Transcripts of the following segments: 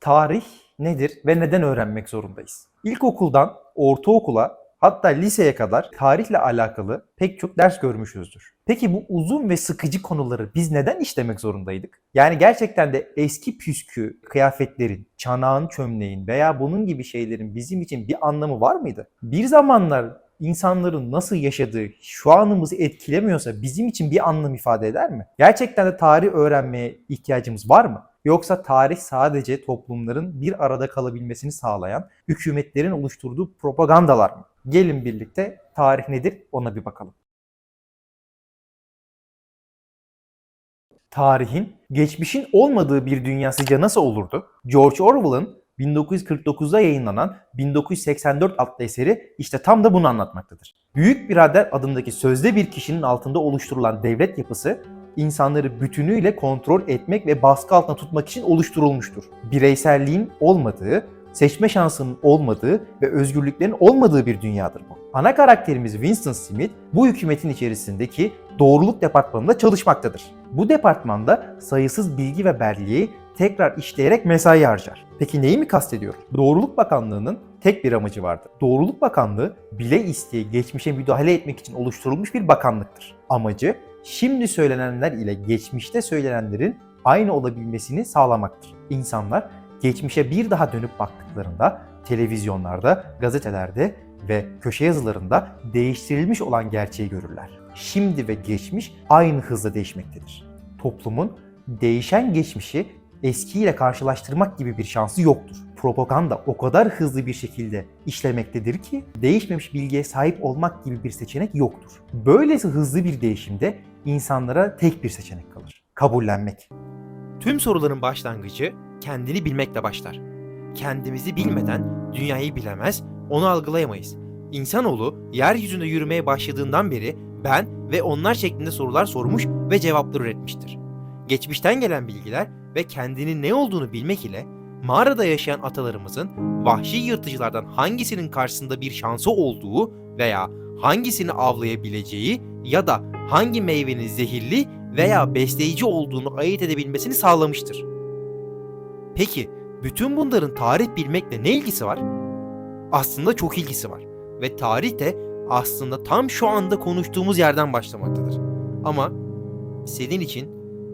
Tarih nedir ve neden öğrenmek zorundayız? İlkokuldan ortaokula hatta liseye kadar tarihle alakalı pek çok ders görmüşüzdür. Peki bu uzun ve sıkıcı konuları biz neden işlemek zorundaydık? Yani gerçekten de eski püskü kıyafetlerin, çanağın, çömleğin veya bunun gibi şeylerin bizim için bir anlamı var mıydı? Bir zamanlar insanların nasıl yaşadığı şu anımızı etkilemiyorsa bizim için bir anlam ifade eder mi? Gerçekten de tarih öğrenmeye ihtiyacımız var mı? Yoksa tarih sadece toplumların bir arada kalabilmesini sağlayan hükümetlerin oluşturduğu propagandalar mı? Gelin birlikte tarih nedir ona bir bakalım. Tarihin geçmişin olmadığı bir dünya sizce nasıl olurdu? George Orwell'ın 1949'da yayınlanan 1984 adlı eseri işte tam da bunu anlatmaktadır. Büyük Birader adındaki sözde bir kişinin altında oluşturulan devlet yapısı insanları bütünüyle kontrol etmek ve baskı altında tutmak için oluşturulmuştur. Bireyselliğin olmadığı, seçme şansının olmadığı ve özgürlüklerin olmadığı bir dünyadır bu. Ana karakterimiz Winston Smith bu hükümetin içerisindeki doğruluk departmanında çalışmaktadır. Bu departmanda sayısız bilgi ve belgeyi tekrar işleyerek mesai harcar. Peki neyi mi kastediyor? Doğruluk Bakanlığı'nın tek bir amacı vardı. Doğruluk Bakanlığı bile isteye geçmişe müdahale etmek için oluşturulmuş bir bakanlıktır. Amacı şimdi söylenenler ile geçmişte söylenenlerin aynı olabilmesini sağlamaktır. İnsanlar geçmişe bir daha dönüp baktıklarında televizyonlarda, gazetelerde ve köşe yazılarında değiştirilmiş olan gerçeği görürler. Şimdi ve geçmiş aynı hızla değişmektedir. Toplumun değişen geçmişi eskiyle karşılaştırmak gibi bir şansı yoktur. Propaganda o kadar hızlı bir şekilde işlemektedir ki değişmemiş bilgiye sahip olmak gibi bir seçenek yoktur. Böylesi hızlı bir değişimde insanlara tek bir seçenek kalır. Kabullenmek. Tüm soruların başlangıcı kendini bilmekle başlar. Kendimizi bilmeden dünyayı bilemez, onu algılayamayız. İnsanoğlu yeryüzünde yürümeye başladığından beri ben ve onlar şeklinde sorular sormuş ve cevaplar üretmiştir. Geçmişten gelen bilgiler ve kendinin ne olduğunu bilmek ile mağarada yaşayan atalarımızın vahşi yırtıcılardan hangisinin karşısında bir şansı olduğu veya hangisini avlayabileceği ya da hangi meyvenin zehirli veya besleyici olduğunu ayırt edebilmesini sağlamıştır. Peki bütün bunların tarih bilmekle ne ilgisi var? Aslında çok ilgisi var ve tarih de aslında tam şu anda konuştuğumuz yerden başlamaktadır. Ama senin için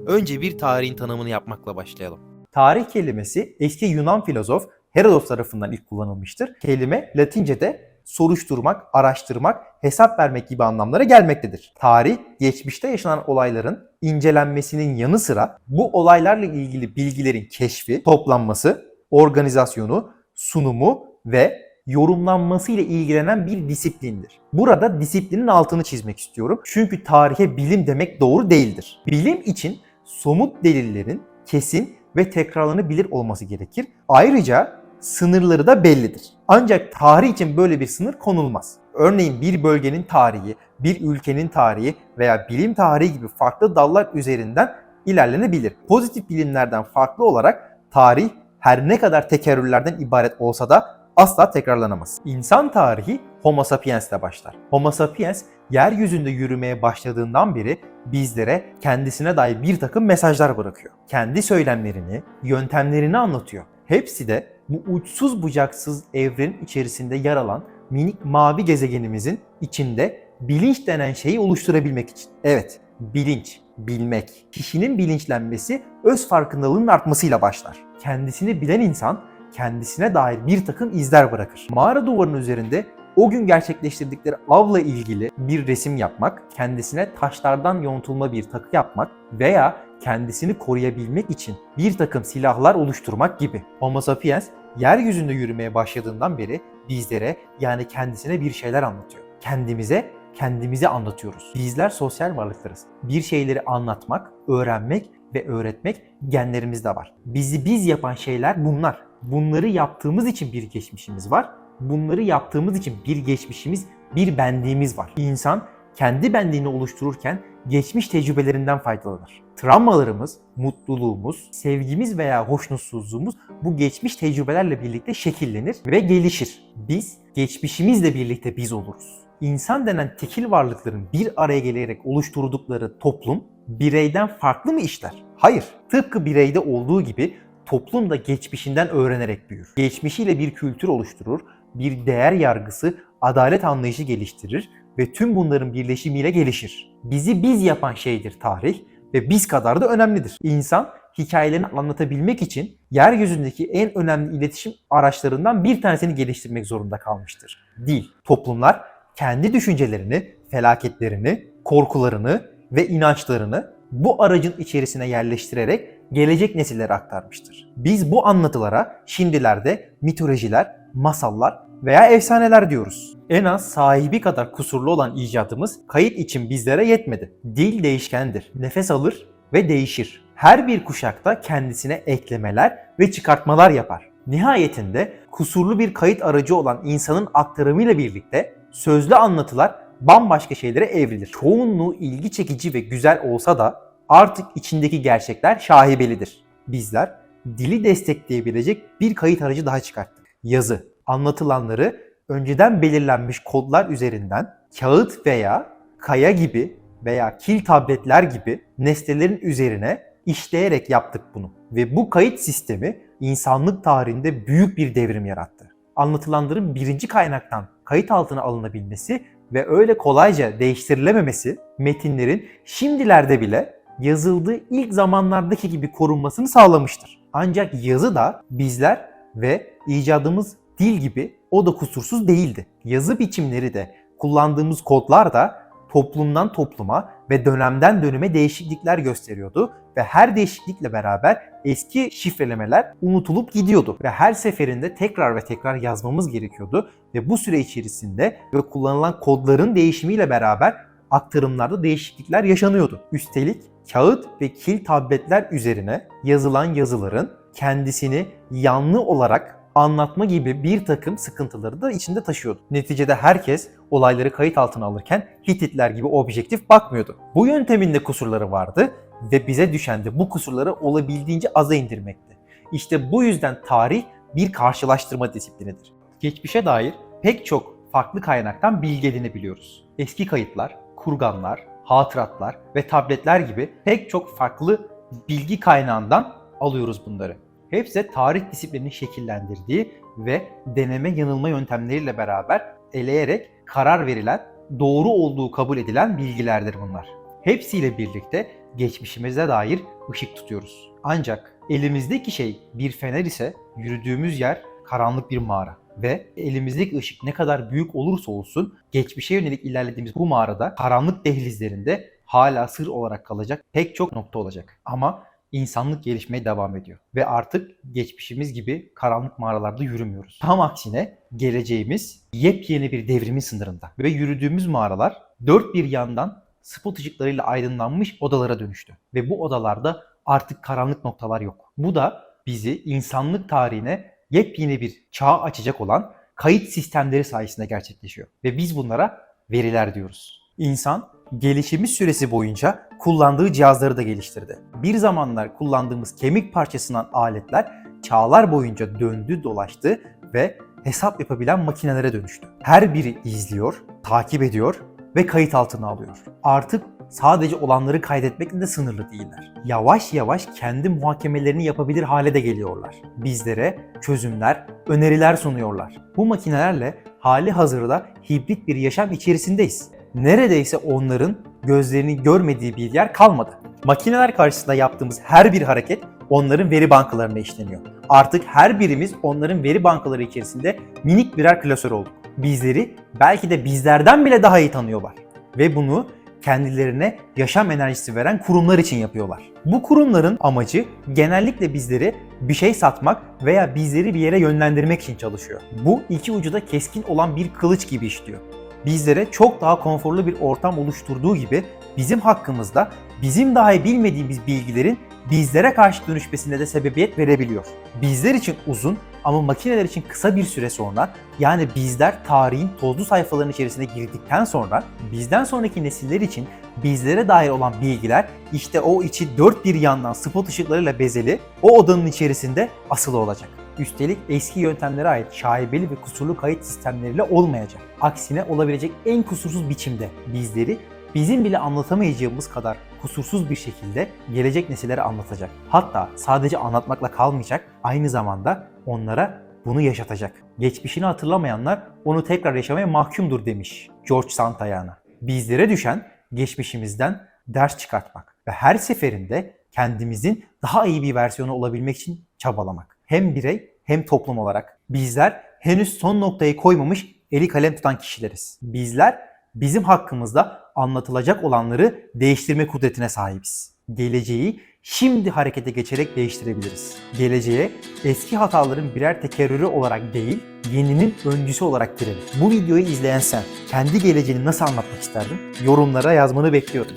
önce bir tarihin tanımını yapmakla başlayalım. Tarih kelimesi eski Yunan filozof Herodot tarafından ilk kullanılmıştır. Kelime Latince'de soruşturmak, araştırmak, hesap vermek gibi anlamlara gelmektedir. Tarih, geçmişte yaşanan olayların incelenmesinin yanı sıra bu olaylarla ilgili bilgilerin keşfi, toplanması, organizasyonu, sunumu ve yorumlanması ile ilgilenen bir disiplindir. Burada disiplinin altını çizmek istiyorum. Çünkü tarihe bilim demek doğru değildir. Bilim için somut delillerin kesin ve tekrarlanabilir olması gerekir. Ayrıca sınırları da bellidir. Ancak tarih için böyle bir sınır konulmaz. Örneğin bir bölgenin tarihi, bir ülkenin tarihi veya bilim tarihi gibi farklı dallar üzerinden ilerlenebilir. Pozitif bilimlerden farklı olarak tarih her ne kadar tekerrürlerden ibaret olsa da asla tekrarlanamaz. İnsan tarihi Homo sapiens ile başlar. Homo sapiens yeryüzünde yürümeye başladığından beri bizlere kendisine dair bir takım mesajlar bırakıyor. Kendi söylemlerini, yöntemlerini anlatıyor. Hepsi de bu uçsuz bucaksız evrenin içerisinde yer alan minik mavi gezegenimizin içinde bilinç denen şeyi oluşturabilmek için. Evet, bilinç, bilmek. Kişinin bilinçlenmesi öz farkındalığının artmasıyla başlar. Kendisini bilen insan kendisine dair bir takım izler bırakır. Mağara duvarının üzerinde o gün gerçekleştirdikleri avla ilgili bir resim yapmak, kendisine taşlardan yontulma bir takı yapmak veya kendisini koruyabilmek için bir takım silahlar oluşturmak gibi. Homo sapiens yeryüzünde yürümeye başladığından beri bizlere yani kendisine bir şeyler anlatıyor. Kendimize kendimizi anlatıyoruz. Bizler sosyal varlıklarız. Bir şeyleri anlatmak, öğrenmek ve öğretmek genlerimizde var. Bizi biz yapan şeyler bunlar. Bunları yaptığımız için bir geçmişimiz var. Bunları yaptığımız için bir geçmişimiz, bir benliğimiz var. İnsan kendi benliğini oluştururken geçmiş tecrübelerinden faydalanır. Travmalarımız, mutluluğumuz, sevgimiz veya hoşnutsuzluğumuz bu geçmiş tecrübelerle birlikte şekillenir ve gelişir. Biz geçmişimizle birlikte biz oluruz. İnsan denen tekil varlıkların bir araya gelerek oluşturdukları toplum bireyden farklı mı işler? Hayır. Tıpkı bireyde olduğu gibi toplum da geçmişinden öğrenerek büyür. Geçmişiyle bir kültür oluşturur, bir değer yargısı, adalet anlayışı geliştirir ve tüm bunların birleşimiyle gelişir. Bizi biz yapan şeydir tarih ve biz kadar da önemlidir. İnsan hikayelerini anlatabilmek için yeryüzündeki en önemli iletişim araçlarından bir tanesini geliştirmek zorunda kalmıştır. Dil. Toplumlar kendi düşüncelerini, felaketlerini, korkularını ve inançlarını bu aracın içerisine yerleştirerek gelecek nesillere aktarmıştır. Biz bu anlatılara şimdilerde mitolojiler, masallar veya efsaneler diyoruz. En az sahibi kadar kusurlu olan icadımız kayıt için bizlere yetmedi. Dil değişkendir. Nefes alır ve değişir. Her bir kuşakta kendisine eklemeler ve çıkartmalar yapar. Nihayetinde kusurlu bir kayıt aracı olan insanın aktarımıyla birlikte sözlü anlatılar bambaşka şeylere evrilir. Çoğunluğu ilgi çekici ve güzel olsa da artık içindeki gerçekler şaibelidir. Bizler dili destekleyebilecek bir kayıt aracı daha çıkarttık. Yazı. Anlatılanları önceden belirlenmiş kodlar üzerinden kağıt veya kaya gibi veya kil tabletler gibi nesnelerin üzerine işleyerek yaptık bunu. Ve bu kayıt sistemi insanlık tarihinde büyük bir devrim yarattı. Anlatılanların birinci kaynaktan kayıt altına alınabilmesi ve öyle kolayca değiştirilememesi metinlerin şimdilerde bile yazıldığı ilk zamanlardaki gibi korunmasını sağlamıştır. Ancak yazı da bizler ve icadımız dil gibi o da kusursuz değildi. Yazı biçimleri de kullandığımız kodlar da toplumdan topluma ve dönemden döneme değişiklikler gösteriyordu ve her değişiklikle beraber eski şifrelemeler unutulup gidiyordu ve her seferinde tekrar ve tekrar yazmamız gerekiyordu ve bu süre içerisinde ve kullanılan kodların değişimiyle beraber aktarımlarda değişiklikler yaşanıyordu. Üstelik kağıt ve kil tabletler üzerine yazılan yazıların kendisini yanlı olarak anlatma gibi bir takım sıkıntıları da içinde taşıyordu. Neticede herkes olayları kayıt altına alırken Hititler gibi objektif bakmıyordu. Bu yöntemin de kusurları vardı ve bize düşen de bu kusurları olabildiğince aza indirmekti. İşte bu yüzden tarih bir karşılaştırma disiplinidir. Geçmişe dair pek çok farklı kaynaktan bilgi edinebiliyoruz. Eski kayıtlar, kurganlar, hatıratlar ve tabletler gibi pek çok farklı bilgi kaynağından alıyoruz bunları. Hepsi tarih disiplinini şekillendirdiği ve deneme yanılma yöntemleriyle beraber eleyerek karar verilen, doğru olduğu kabul edilen bilgilerdir bunlar. Hepsiyle birlikte geçmişimize dair ışık tutuyoruz. Ancak elimizdeki şey bir fener ise yürüdüğümüz yer karanlık bir mağara ve elimizdeki ışık ne kadar büyük olursa olsun geçmişe yönelik ilerlediğimiz bu mağarada karanlık dehlizlerinde hala sır olarak kalacak pek çok nokta olacak. Ama insanlık gelişmeye devam ediyor ve artık geçmişimiz gibi karanlık mağaralarda yürümüyoruz. Tam aksine geleceğimiz yepyeni bir devrimin sınırında ve yürüdüğümüz mağaralar dört bir yandan spot ışıklarıyla aydınlanmış odalara dönüştü ve bu odalarda artık karanlık noktalar yok. Bu da bizi insanlık tarihine yepyeni bir çağ açacak olan kayıt sistemleri sayesinde gerçekleşiyor. Ve biz bunlara veriler diyoruz. İnsan gelişimi süresi boyunca kullandığı cihazları da geliştirdi. Bir zamanlar kullandığımız kemik parçasından aletler çağlar boyunca döndü dolaştı ve hesap yapabilen makinelere dönüştü. Her biri izliyor, takip ediyor ve kayıt altına alıyor. Artık sadece olanları kaydetmekle de sınırlı değiller. Yavaş yavaş kendi muhakemelerini yapabilir hale de geliyorlar. Bizlere çözümler, öneriler sunuyorlar. Bu makinelerle hali hazırda hibrit bir yaşam içerisindeyiz. Neredeyse onların gözlerinin görmediği bir yer kalmadı. Makineler karşısında yaptığımız her bir hareket onların veri bankalarına işleniyor. Artık her birimiz onların veri bankaları içerisinde minik birer klasör olduk. Bizleri belki de bizlerden bile daha iyi tanıyorlar. Ve bunu kendilerine yaşam enerjisi veren kurumlar için yapıyorlar. Bu kurumların amacı genellikle bizleri bir şey satmak veya bizleri bir yere yönlendirmek için çalışıyor. Bu iki ucu da keskin olan bir kılıç gibi işliyor. Bizlere çok daha konforlu bir ortam oluşturduğu gibi bizim hakkımızda bizim dahi bilmediğimiz bilgilerin bizlere karşı dönüşmesine de sebebiyet verebiliyor. Bizler için uzun ama makineler için kısa bir süre sonra yani bizler tarihin tozlu sayfalarının içerisine girdikten sonra bizden sonraki nesiller için bizlere dair olan bilgiler işte o içi dört bir yandan spot ışıklarıyla bezeli o odanın içerisinde asılı olacak. Üstelik eski yöntemlere ait şaibeli ve kusurlu kayıt sistemleriyle olmayacak. Aksine olabilecek en kusursuz biçimde bizleri bizim bile anlatamayacağımız kadar kusursuz bir şekilde gelecek nesillere anlatacak. Hatta sadece anlatmakla kalmayacak, aynı zamanda onlara bunu yaşatacak. Geçmişini hatırlamayanlar onu tekrar yaşamaya mahkumdur demiş George Santayana. Bizlere düşen geçmişimizden ders çıkartmak ve her seferinde kendimizin daha iyi bir versiyonu olabilmek için çabalamak. Hem birey hem toplum olarak. Bizler henüz son noktayı koymamış eli kalem tutan kişileriz. Bizler bizim hakkımızda anlatılacak olanları değiştirme kudretine sahibiz. Geleceği şimdi harekete geçerek değiştirebiliriz. Geleceğe eski hataların birer tekerrürü olarak değil, yeninin öncüsü olarak girelim. Bu videoyu izleyen sen kendi geleceğini nasıl anlatmak isterdin? Yorumlara yazmanı bekliyorum.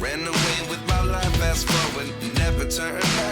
Ran away with my life, fast forward, never turn back.